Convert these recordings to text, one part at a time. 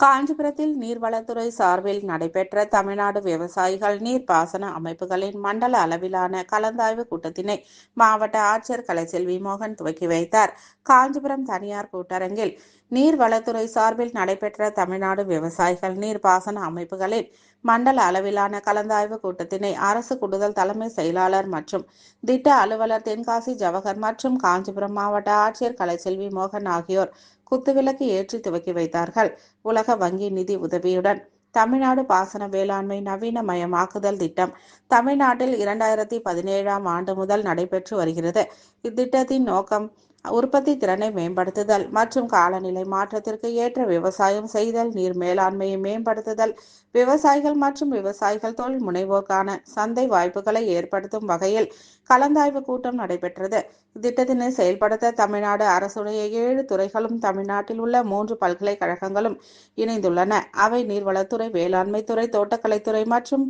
காஞ்சிபுரத்தில் நீர்வளத்துறை சார்பில் நடைபெற்ற தமிழ்நாடு விவசாயிகள் நீர்ப்பாசன அமைப்புகளின் மண்டல அளவிலான கலந்தாய்வு கூட்டத்தினை மாவட்ட ஆட்சியர் கலைச்செல்வி மோகன் துவக்கி வைத்தார். காஞ்சிபுரம் தனியார் கூட்டரங்கில் நீர்வளத்துறை சார்பில் நடைபெற்ற தமிழ்நாடு விவசாயிகள் நீர்ப்பாசன அமைப்புகளின் மண்டல அளவிலான கலந்தாய்வு கூட்டத்தினை அரசு கூடுதல் தலைமை செயலாளர் மற்றும் திட்ட அலுவலர் தென்காசி ஜவஹர் மற்றும் காஞ்சிபுரம் மாவட்ட ஆட்சியர் கலைச்செல்வி மோகன் ஆகியோர் குத்துவிளக்கு ஏற்றி துவக்கி வைத்தார்கள். உலக வங்கி நிதி உதவியுடன் தமிழ்நாடு பாசன வேளாண்மை நவீனமயமாக்குதல் திட்டம் தமிழ்நாட்டில் இரண்டாயிரத்தி பதினேழாம் ஆண்டு முதல் நடைபெற்று வருகிறது. இத்திட்டத்தின் நோக்கம் உற்பத்தி திறனை மேம்படுத்துதல் மற்றும் காலநிலை மாற்றத்திற்கு ஏற்ற விவசாயம் செய்தல் நீர் மேலாண்மையை மேம்படுத்துதல் விவசாயிகள் மற்றும் விவசாயிகள் தொழில் முனைவோருக்கான சந்தை வாய்ப்புகளை ஏற்படுத்தும் வகையில் கலந்தாய்வு கூட்டம் நடைபெற்றது. இத்திட்டத்தினை செயல்படுத்த தமிழ்நாடு அரசுடைய ஏழு துறைகளும் தமிழ்நாட்டில் உள்ள மூன்று பல்கலைக்கழகங்களும் இணைந்துள்ளன. அவை நீர்வளத்துறை வேளாண்மை துறை தோட்டக்கலைத்துறை மற்றும்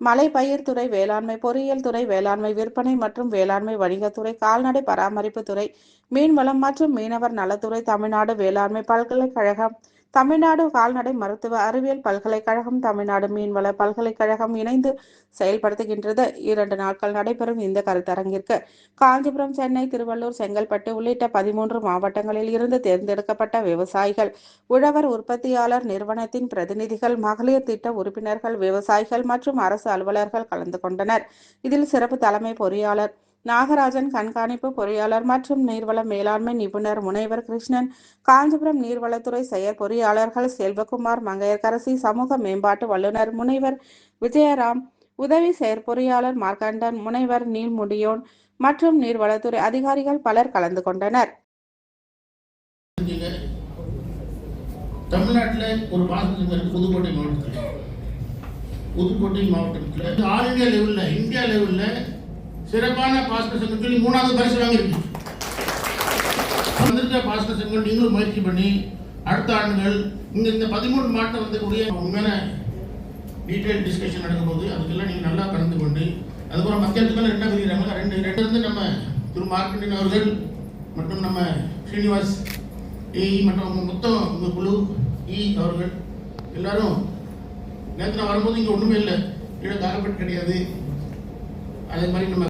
மலை பயிர்த்துறை வேளாண்மை பொறியியல் துறை வேளாண்மை விற்பனை மற்றும் வேளாண்மை வணிகத்துறை கால்நடை பராமரிப்பு துறை மீன்வளம் மற்றும் மீனவர் நலத்துறை தமிழ்நாடு வேளாண்மை பல்கலைக்கழகம் தமிழ்நாடு கால்நடை மருத்துவ அறிவியல் பல்கலைக்கழகம் தமிழ்நாடு மீன்வள பல்கலைக்கழகம் இணைந்து செயல்படுத்துகின்றது. இரண்டு நாட்கள் நடைபெறும் இந்த கருத்தரங்கிற்கு. காஞ்சிபுரம் சென்னை திருவள்ளூர் செங்கல்பட்டு உள்ளிட்ட பதிமூன்று மாவட்டங்களில் இருந்து தேர்ந்தெடுக்கப்பட்ட விவசாயிகள் உழவர் உற்பத்தியாளர் நிறுவனத்தின் பிரதிநிதிகள் மகளிர் திட்ட உறுப்பினர்கள் விவசாயிகள் மற்றும் அரசு அலுவலர்கள் கலந்து கொண்டனர். இதில் சிறப்பு தலைமை பொறியாளர் நாகராஜன் கண்காணிப்பு பொறியாளர் மற்றும் நீர்வள மேலாண்மை நிபுணர் முனைவர் கிருஷ்ணன் காஞ்சிபுரம் நீர்வளத்துறை செயற் பொறியாளர்கள் செல்வகுமார் மங்கையர்கரசி சமூக மேம்பாட்டு வல்லுநர் முனைவர் விஜயராம் உதவி செயற்பொறியாளர் மார்க்கண்டன் முனைவர் நீல்முடியோன் மற்றும் நீர்வளத்துறை அதிகாரிகள் பலர் கலந்து கொண்டனர். தமிழ்நாட்டில் ஒரு பாசனம் இருக்கு புதுக்கோட்டை மாவட்டத்தில். புதுக்கோட்டை மாவட்டத்தில். ஆல் இந்தியா லெவலில் இந்தியா லெவலில் சிறப்பான பாசன சங்கம் சொல்லி மூணாவது பரிசு வாங்கியிருக்கு வந்திருக்க பாசன சங்கம் நீங்களும் முயற்சி பண்ணி அடுத்த ஆண்டுகள் இங்கே இந்த பதிமூணு மாட்டம் வந்தக்கூடிய உண்மையான டீட்டெயில் டிஸ்கஷன் நடக்கும்போது அதுக்கெல்லாம் நீங்கள் நல்லா கலந்து கொண்டு அதுக்கப்புறம் மக்களுக்கு மேலே ரெண்டாக பிரிக்கிறாங்க ரெண்டு ரெண்டு இருந்து நம்ம திரு மார்க்கண்டின் அவர்கள் மற்றும் நம்ம ஸ்ரீனிவாஸ் ஏஇ மற்றும் மொத்தம் உங்கள் குழு இ அவர்கள் எல்லாரும் நேற்று நான் வரும்போது இங்கே ஒன்றுமே இல்லை. கீழே தாக்கப்பட்டு கிடையாது. அதே மாதிரி நம்ம